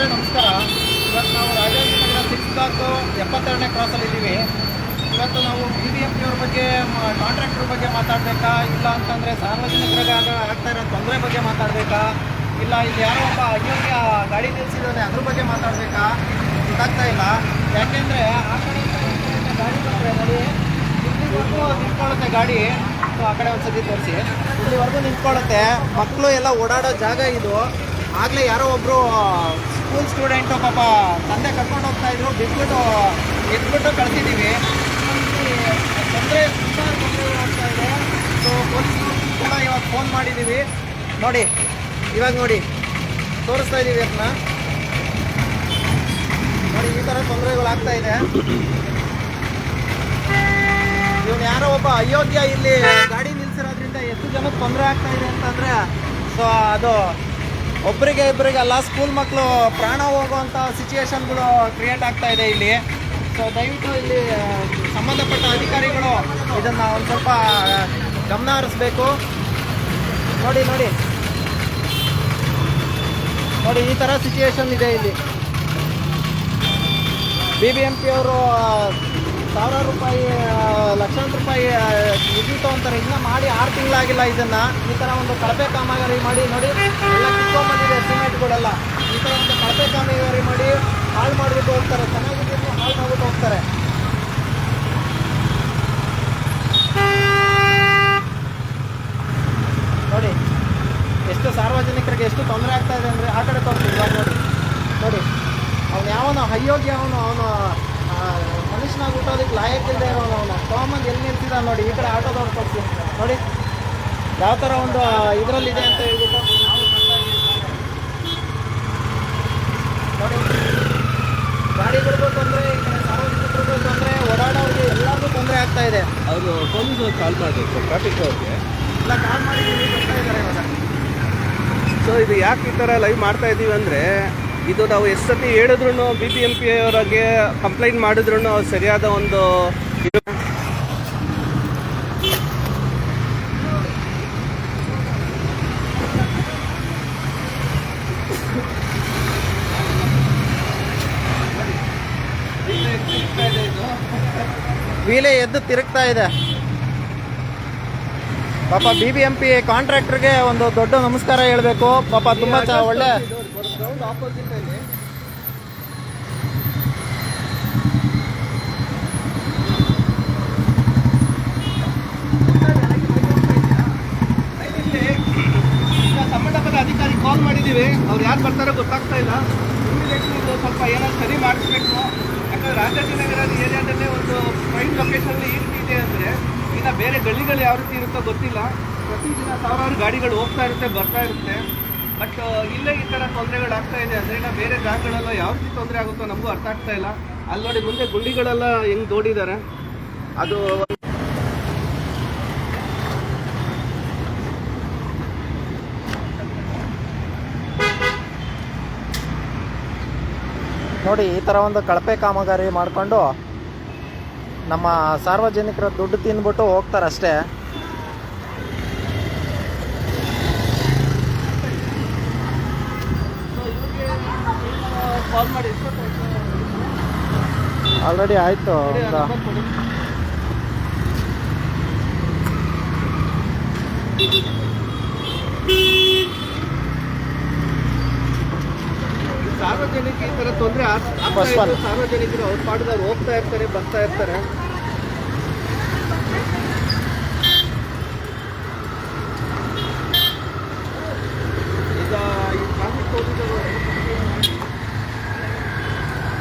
ವೀಕ್ಷಕರೇ ನಮಸ್ಕಾರ. ಇವತ್ತು ನಾವು ರಾಜಾಜಿನಗರ ಸಿಕ್ಸ್ ಬ್ಲಾಕ್ ಎಪ್ಪತ್ತೆರಡನೇ ಕ್ರಾಸಲ್ಲಿ ಇದ್ದೀವಿ. ಇವತ್ತು ನಾವು ಬಿ ಬಿ ಎಂ ಪಿಯವ್ರ ಬಗ್ಗೆ ಕಾಂಟ್ರಾಕ್ಟರ್ ಬಗ್ಗೆ ಮಾತಾಡಬೇಕಾ? ಇಲ್ಲ ಅಂತಂದರೆ ಸಾರ್ವಜನಿಕರಿಗೆ ಆಗ ಆಗ್ತಾ ಇರೋ ತೊಂದರೆ ಬಗ್ಗೆ ಮಾತಾಡಬೇಕಾ? ಇಲ್ಲ, ಇಲ್ಲಿ ಯಾರೋ ಒಬ್ಬ ಅಯೋಗ್ಯ ಗಾಡಿ ನಿಲ್ಲಿಸಿದ್ರೆ ಅದ್ರ ಬಗ್ಗೆ ಮಾತಾಡಬೇಕಾ? ಗೊತ್ತಾಗ್ತಾ ಇಲ್ಲ. ಯಾಕೆಂದರೆ ಆ ಕಡೆ ಗಾಡಿ ಬಂದರೆ ನೋಡಿ, ಇಲ್ಲಿವರೆಗೂ ನಿಂತ್ಕೊಳ್ಳುತ್ತೆ ಗಾಡಿ. ಸೊ, ಆ ಕಡೆ ಒಂದ್ಸತಿ ತೋರಿಸಿ. ಇಲ್ಲಿವರೆಗೂ ನಿಂತ್ಕೊಳ್ಳುತ್ತೆ. ಮಕ್ಕಳು ಎಲ್ಲ ಓಡಾಡೋ ಜಾಗ ಇದು. ಆಗಲೇ ಯಾರೋ ಒಬ್ಬರು ಸ್ಕೂಲ್ ಸ್ಟೂಡೆಂಟು ಪಾಪ ತಂದೆ ಕರ್ಕೊಂಡು ಹೋಗ್ತಾ ಇದ್ರು. ಬಿಟ್ಬಿಟ್ಟು, ಎತ್ಬಿಟ್ಟು ಕಳ್ಸಿದ್ದೀವಿ ತೊಂದರೆ ತುಂಬ ತೊಂದರೆ ಆಗ್ತಾ ಇದೆ. ಸೊ ಪೊಲೀಸ್ ಕೂಡ ಇವಾಗ ಫೋನ್ ಮಾಡಿದ್ದೀವಿ ನೋಡಿ, ಇವಾಗ ನೋಡಿ. ತೋರಿಸ್ತಾ ಇದ್ದೀವಿ ಅದನ್ನ. ನೋಡಿ, ಈ ಥರ ತೊಂದರೆಗಳಾಗ್ತಾ ಇದೆ. ಇವನು ಯಾರೋ ಒಬ್ಬ ಅಯೋಗ್ಯ ಇಲ್ಲಿ ಗಾಡಿ ನಿಲ್ಸಿರೋದ್ರಿಂದ ಎಷ್ಟು ಜನಕ್ಕೆ ತೊಂದರೆ ಆಗ್ತಾ ಇದೆ ಅಂತಂದ್ರೆ, ಸೊ, ಅದು ಒಬ್ಬರಿಗೆ ಇಬ್ಬರಿಗೆ ಅಲ್ಲ ಸ್ಕೂಲ್ ಮಕ್ಕಳು ಪ್ರಾಣ ಹೋಗುವಂಥ ಸಿಚುವೇಶನ್ಗಳು ಕ್ರಿಯೇಟ್ ಆಗ್ತಾ ಇದೆ ಇಲ್ಲಿ. ಸೊ ದಯವಿಟ್ಟು ಇಲ್ಲಿ ಸಂಬಂಧಪಟ್ಟ ಅಧಿಕಾರಿಗಳು ಇದನ್ನು ಒಂದು ಸ್ವಲ್ಪ ಗಮನ ಹರಿಸ್ಬೇಕು. ನೋಡಿ ನೋಡಿ. ನೋಡಿ, ಈ ಥರ ಸಿಚುವೇಶನ್ ಇದೆ ಇಲ್ಲಿ. ಬಿ ಬಿ ಎಂ ಪಿ ಅವರು ಸಾವಿರಾರು ರೂಪಾಯಿ ಲಕ್ಷಾಂತರ ರೂಪಾಯಿ ನಿಧಿ ತೊಗೊಂತಾರೆ. ಇನ್ನೂ ಮಾಡಿ ಆರು ತಿಂಗಳಾಗಿಲ್ಲ ಇದನ್ನ. ಈ ಥರ ಒಂದು ಕಳಪೆ ಕಾಮಗಾರಿ ಮಾಡಿ, ನೋಡಿ, ಎಲ್ಲ ಕಿತ್ಕೊಂಡ್ಬಂದಿದೆ ಸಿಮೆಂಟ್ಗಳೆಲ್ಲ ಈ ಥರ ಒಂದು ಕಳಪೆ ಕಾಮಗಾರಿ ಮಾಡಿ ಹಾಳು ಮಾಡಿಬಿಟ್ಟು ಹೋಗ್ತಾರೆ. ಚೆನ್ನಾಗಿದ್ದು ಹಾಳು ಮಾಡಿಬಿಟ್ಟು ಹೋಗ್ತಾರೆ. ನೋಡಿ, ಎಷ್ಟು ಸಾರ್ವಜನಿಕರಿಗೆ ಎಷ್ಟು ತೊಂದರೆ ಆಗ್ತಾ ಇದೆ ಅಂದರೆ ಆ ಕಡೆ ಇವಾಗ ನೋಡಿ. ನೋಡಿ, ಅವನು ಯಾವನು ಅಯೋಗ್ಯ ಅವನು ಅವನು ಮನುಷ್ಯನಾಗಿ ಹುಟ್ಟೋದಕ್ಕೆ ಲಾಯಕ್ಕಿಲ್ಲದೆ ಇರೋನು ಅವನು. ತೊಗೊಂಬಂದು ಎಲ್ಲಿ ನಿಂತಿದ್ದ ನೋಡಿ ಈ ಕಡೆ ಆಟೋದವ್ರು ತೋರಿಸಿ ನೋಡಿ ಯಾವ ಥರ ಒಂದು ಇದರಲ್ಲಿದೆ ಅಂತ ಹೇಳ್ಬಿಟ್ಟು. ನೋಡಿ ಗಾಡಿಗಳಿಗೂ ತೊಂದರೆ ಈ ಕಡೆ ಸಾರ್ವಜನಿಕರಿಗೂ ತೊಂದರೆ ಓಡಾಡೋರಿಗೆ ಎಲ್ಲರಿಗೂ ತೊಂದರೆ ಆಗ್ತಾ ಇದೆ. ಅವರು ಪೊಲೀಸ್ ಕಾಲ್ ಮಾಡಬೇಕು ಟ್ರಾಫಿಕ್ ಅವ್ರಿಗೆ ಎಲ್ಲ ಕಾಲ್ ಮಾಡಿದ್ದೀವಿ ಬರ್ತಾ ಇದ್ದಾರೆ ಇವಾಗ. ಸೊ ಇದು ಯಾಕೆ ಈ ಥರ ಲೈವ್ ಮಾಡ್ತಾ ಇದ್ದೀವಿ ಅಂದರೆ ಇದು ನಾವು ಎಷ್ಟು ಹೇಳಿದ್ರು ಬಿ ಬಿ ಎಂ ಪಿ ಅವರಿಗೆ ಕಂಪ್ಲೇಂಟ್ ಮಾಡಿದ್ರು ಸರಿಯಾದ ಒಂದು ವೀಲೆ ಎದ್ದು ತಿರುಗ್ತಾ ಇದೆ. ಪಾಪ ಬಿ ಬಿ ಎಂ ಪಿ ಕಾಂಟ್ರಾಕ್ಟರ್ಗೆ ಒಂದು ದೊಡ್ಡ ನಮಸ್ಕಾರ ಹೇಳಬೇಕು. ಪಾಪ ತುಂಬ ಚ ಒಳ್ಳೆ ಈಗ ಸಂಬಂಧಪಟ್ಟ ಅಧಿಕಾರಿ ಕಾಲ್ ಮಾಡಿದ್ದೀವಿ. ಅವ್ರು ಯಾರು ಬರ್ತಾರೋ ಗೊತ್ತಾಗ್ತಾ ಇಲ್ಲ. ಇಮಿಡಿಯೇಟ್ಲಿ ಸ್ವಲ್ಪ ಏನಾದ್ರು ಸರಿ ಮಾಡಿಸ್ಬೇಕು. ಯಾಕಂದ್ರೆ ರಾಜಾಜಿನಗರ ಏರಿಯಾದಲ್ಲೇ ಒಂದು ಪ್ರೈಮ್ ಲೊಕೇಶನ್ ಈ ರೀತಿ ಇದೆ ಅಂದರೆ ಇನ್ನು ಬೇರೆ ಗಲ್ಲಿಗಳು ಯಾವ ರೀತಿ ಇರುತ್ತೋ ಗೊತ್ತಿಲ್ಲ. ಪ್ರತಿದಿನ ಸಾವಿರಾರು ಗಾಡಿಗಳು ಹೋಗ್ತಾ ಇರುತ್ತೆ, ಬರ್ತಾ ಇರುತ್ತೆ. ಬಟ್ ಇಲ್ಲೇ ಈ ಥರ ತೊಂದರೆಗಳು ಆಗ್ತಾ ಇದೆ ಅಂದರೆ ಇನ್ನು ಬೇರೆ ಜಾಗಗಳೆಲ್ಲ ಯಾವ ರೀತಿ ತೊಂದರೆ ಆಗುತ್ತೋ ನಮಗೂ ಅರ್ಥ ಆಗ್ತಾ ಇಲ್ಲ. ಅಲ್ಲಿ ನೋಡಿ ಮುಂದೆ ಗುಂಡಿಗಳೆಲ್ಲ ಹೆಂಗೆ ದೋಡಿದ್ದಾರೆ ಅದು ನೋಡಿ, ಈ ಥರ ಒಂದು ಕಳಪೆ ಕಾಮಗಾರಿ ಮಾಡಿಕೊಂಡು ನಮ್ಮ ಸಾರ್ವಜನಿಕರ ದುಡ್ಡು ತಿಂದ್ಬಿಟ್ಟು ಹೋಗ್ತಾರೆ ಅಷ್ಟೇ ಕಾಲ್ ಮಾಡಿ ಆಲ್ರೆಡಿ ಆಯ್ತು ಸಾರ್ವಜನಿಕ ಈ ತರ ತೊಂದರೆ ಸಾರ್ವಜನಿಕರು ಅವ್ರ ಪಾಠದಾಗ ಹೋಗ್ತಾ ಇರ್ತಾರೆ ಬರ್ತಾ ಇರ್ತಾರೆ ಈಗ ಈ ಟ್ರಾಫಿಕ್ ಪೊಲೀಸರು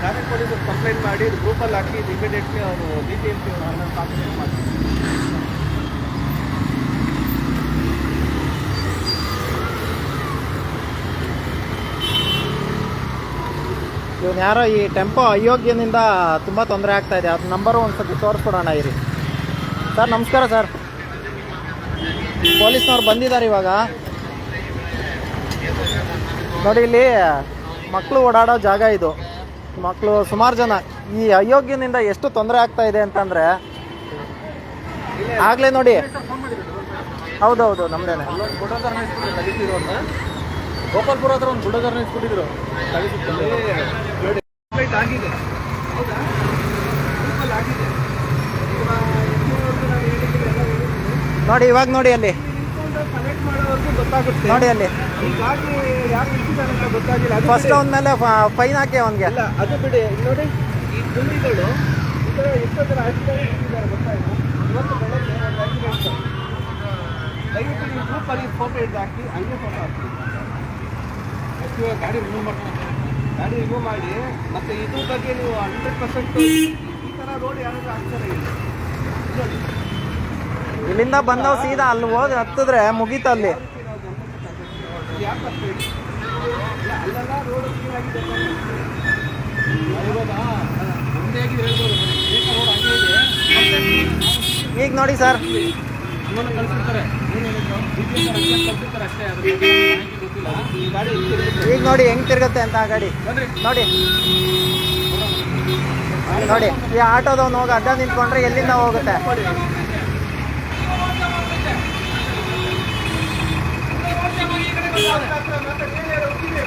ಟ್ರಾಫಿಕ್ ಪೊಲೀಸರು ಕಂಪ್ಲೇಂಟ್ ಮಾಡಿ ಗ್ರೂಪಲ್ಲಿ ಹಾಕಿ ಇಮಿಡಿಯೇಟ್ಲಿ ಅವರು ಬಿ ಟಿ ಎಂ ಪಿ ಅವ್ರನ್ನ ಯಾರೋ ಈ ಟೆಂಪೋ ಅಯೋಗ್ಯನಿಂದ ತುಂಬ ತೊಂದರೆ ಆಗ್ತಾ ಇದೆ. ಅದು ನಂಬರು ಒಂದ್ಸತಿ ತೋರಿಸ್ಕೊಡೋಣ ಇರಿ. ಸರ್ ನಮಸ್ಕಾರ ಸರ್ ಪೊಲೀಸ್ನವ್ರು ಬಂದಿದ್ದಾರೆ ಇವಾಗ. ನೋಡಿ, ಇಲ್ಲಿ ಮಕ್ಕಳು ಓಡಾಡೋ ಜಾಗ ಇದು. ಮಕ್ಕಳು ಸುಮಾರು ಜನ. ಈ ಅಯೋಗ್ಯನಿಂದ ಎಷ್ಟು ತೊಂದರೆ ಆಗ್ತಾ ಇದೆ ಅಂತಂದ್ರೆ ಆಗ್ಲೇ ನೋಡಿ. ಹೌದೌದು ನಮ್ದೇನೆ. ಗೋಪಾಲ್ಪುರ ಹತ್ರ ಒಂದು ಆಗಿದೆ ನೋಡಿ ಇವಾಗ ನೋಡಿ ಅಲ್ಲಿ. ನೋಡಿ ಅಲ್ಲಿ. ಫಸ್ಟ್ ಮೇಲೆ ಫೈನ್ ಹಾಕಿ ಅವನಿಗೆ. ಅದು ಬಿಡಿ. ನೋಡಿ ಈ ಗುಂಡಿಗಳು ಈ ಥರ ಎಷ್ಟೋ ಥರ ಗೊತ್ತಾಯ್ತು ಇವತ್ತು ಬೆಳಗ್ಗೆ ಒಂದು ಆಕ್ಸಿಡೆಂಟ್ ದಯವಿಟ್ಟು ನೀವು ಗ್ರೂಪಲ್ಲಿ ಫೋಟೋ ಹಿಡ್ದು ಹಾಕಿ ಹಂಗೆ ಫೋಟೋ ಹಾಕಿ. ಗಾಡಿ ರಿಮೂವ್ ಮಾಡ್ಕೊಂಡು ಗಾಡಿ ರಿಮೂವ್ ಮಾಡಿ ಮತ್ತೆ ಇದ್ರ ಬಗ್ಗೆ ನೀವು ಹಂಡ್ರೆಡ್ ಪರ್ಸೆಂಟ್ ಈ ಥರ ರೋಡ್ ಯಾರಾದ್ರೂ ಹಾಕ್ತಾರೆ ನೋಡಿ. ಇಲ್ಲಿಂದ ಬಂದವ್ ಸೀದಾ ಅಲ್ಲಿ ಹೋಗಿ ಹತ್ತಿದ್ರೆ ಮುಗೀತು ಅಲ್ಲಿ. ಯಾಕೆ ಹಾಕ್ಬೇಡಿ ರೋಡ್ ಕ್ಲೀನ್ ಆಗಿದೆ ಇವಾಗ ಒಂದೇ ಆಗಿ ಹೇಳ್ಬೋದು ಏಕ ರೋಡ್ ಹಂಗೆ ಇದೆ ಈಗ ನೋಡಿ ಸರ್. ಈಗ ನೋಡಿ ಹೆಂಗ್ ತಿರುಗುತ್ತೆ ಅಂತ ಗಾಡಿ. ನೋಡಿ. ನೋಡಿ, ಈ ಆಟೋದವ್ನು ಹೋಗಿ ಅಡ್ಡ ನಿಂತ್ಕೊಂಡ್ರೆ ಎಲ್ಲಿಂದ ಹೋಗುತ್ತೆ?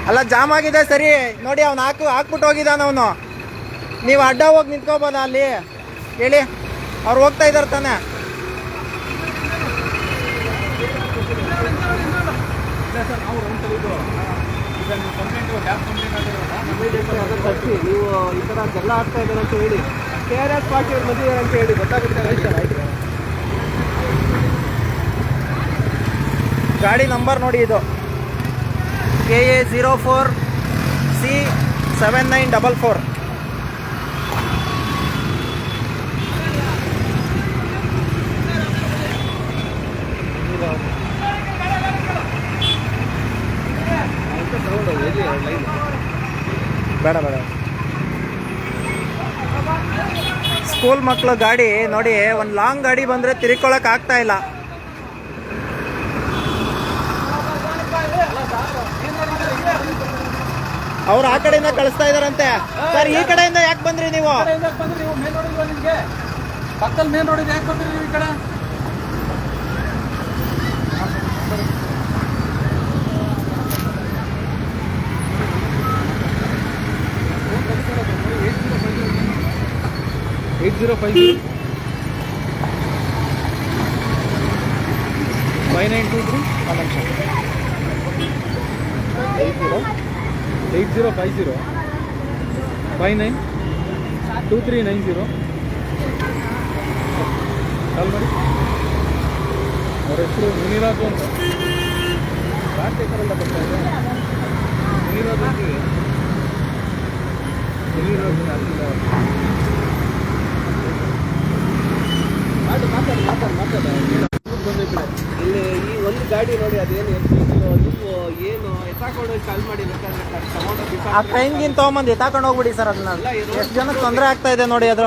ಅಲ್ಲ, ಜಾಮ್ ಆಗಿದೆ, ಸರಿ. ನೋಡಿ, ಅವ್ನು ಹಾಕು, ಹಾಕ್ಬಿಟ್ಟು ಹೋಗಿದ್ದಾನ ಅವನು. ನೀವು ಅಡ್ಡ ಹೋಗಿ ನಿಂತ್ಕೋಬೋದ ಅಲ್ಲಿ? ಹೇಳಿ. ಅವ್ರು ಹೋಗ್ತಾ ಇದ್ದಾರೆ ತಾನೆ. ನಾವು ಈ ಥರ ಜಗಳ ಆಗ್ತಾ ಇದ್ದಾರೆ ಅಂತ ಹೇಳಿ. ಕೆ ಆರ್ ಎಸ್ ಅವ್ರು ಬಂದಿದ್ದಾರೆ ಅಂತ ಹೇಳಿ ಗೊತ್ತಾಗುತ್ತೆ ಆಯ್ತು ಗಾಡಿ ನಂಬರ್ ನೋಡಿ ಇದು. K A zero four C seven nine double four ಬೇಡ ಬೇಡ. ಸ್ಕೂಲ್ ಮಕ್ಕಳು ಗಾಡಿ ನೋಡಿ, ಒಂದು ಲಾಂಗ್ ಗಾಡಿ ಬಂದರೆ ತಿರ್ಕೊಳಕ್ಕೆ ಆಗ್ತಾ ಇಲ್ಲ. ಅವ್ರು ಆ ಕಡೆಯಿಂದ ಕಳಿಸ್ತಾ ಇದಾರಂತೆ. ಸರ್ ಈ ಕಡೆಯಿಂದ ಯಾಕೆ ಬಂದ್ರಿ ನೀವು? ಕಡೆಯಿಂದ ಬಂದ್ರೆ? ನೀವು ಮೇನ್ ರೋಡ್ ಇಲ್ವಾ ನಿಮಗೆ? ಪಕ್ಕದಲ್ಲಿ ಮೇನ್ ರೋಡ್ ಯಾಕೆ ಬಂದ್ರಿ ನೀವು ಈ ಕಡೆ? Eight zero five five nine two three. Eight zero. Eight zero five zero five nine two three nine zero call ಮಾಡಿ ಅವ್ರ ಹೆಸರು ಮುನಿರಾಜು ಅಂತ ರಾಜಶೇಖರೆಲ್ಲ ಬರ್ತಾ ಇದೆ ಮುನಿರಾಜು ಅಂತಿದೆ ಮುನಿರಾಜು ಮಾತಾಡಿ ಬಂದೈತೆ ಇಲ್ಲಿ ಈ ಒಂದು ಗಾಡಿ ನೋಡಿ ಅದೇನು ಏನು ಎತ್ತಾಕೊಂಡು ಕಾಲ್ ಮಾಡಿ ಬೇಕಾದ್ರೆ ಟೊಮೊಟೊ ಆ ಟ್ರೈನ್ಗಿಂತ ತೊಗೊಂಬಂದು ಎತ್ತಾಕೊಂಡು ಹೋಗ್ಬಿಡಿ ಸರ್ ಅದನ್ನ. ಎಷ್ಟು ಜನಕ್ಕೆ ತೊಂದರೆ ಆಗ್ತಾ ಇದೆ ನೋಡಿ ಅದ್ರ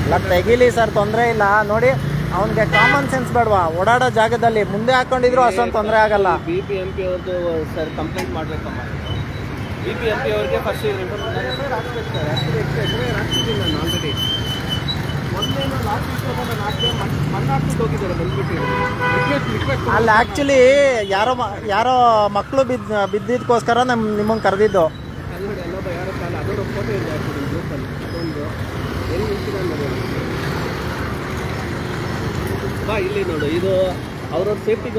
ಇಲ್ಲ ತೆಗಿಲಿ ಸರ್ ತೊಂದರೆ ಇಲ್ಲ. ನೋಡಿ ಅವನಿಗೆ ಕಾಮನ್ ಸೆನ್ಸ್ ಬೇಡವಾ? ಓಡಾಡೋ ಜಾಗದಲ್ಲಿ ಮುಂದೆ ಹಾಕೊಂಡಿದ್ರು ಅಷ್ಟೊಂದು ತೊಂದರೆ ಆಗಲ್ಲ. ಬಿ ಪಿ ಎಂ ಪಿ ಅವ್ರದ್ದು ಸರ್ ಕಂಪ್ಲೇಂಟ್ ಮಾಡಬೇಕಮ್ಮ. ಬಿ ಪಿ ಎಂ ಪಿ ಅವ್ರಿಗೆ ಫಸ್ಟ್ ಆಲ್ರೆಡಿ ಅಲ್ಲಿ ಆ್ಯಕ್ಚುಲಿ ಯಾರೋ ಯಾರೋ ಮಕ್ಕಳು ಬಿದ್ದ ಬಿದ್ದಿದ್ದಕ್ಕೋಸ್ಕರ ನಮ್ಮ ನಿಮ್ಮನ್ನು ಕರೆದಿದ್ದು ಕನ್ನಡ ಎಲ್ಲೊಬ್ಬ ಯಾರೋ ಕಾಲ ಅದೊಂದು ಫೋಟೋ ಇದೆ ಹಾಕಿದ್ದೀನಿ ಗ್ರೂಪಲ್ಲಿ ಅದೊಂದು ಎಲ್ಲಿ ನಿಂತಿದೆ ನೋಡಿ ಬಾ ಇಲ್ಲಿ ನೋಡು. ಇದು ಅವ್ರವ್ರ ಸೇಫ್ಟಿ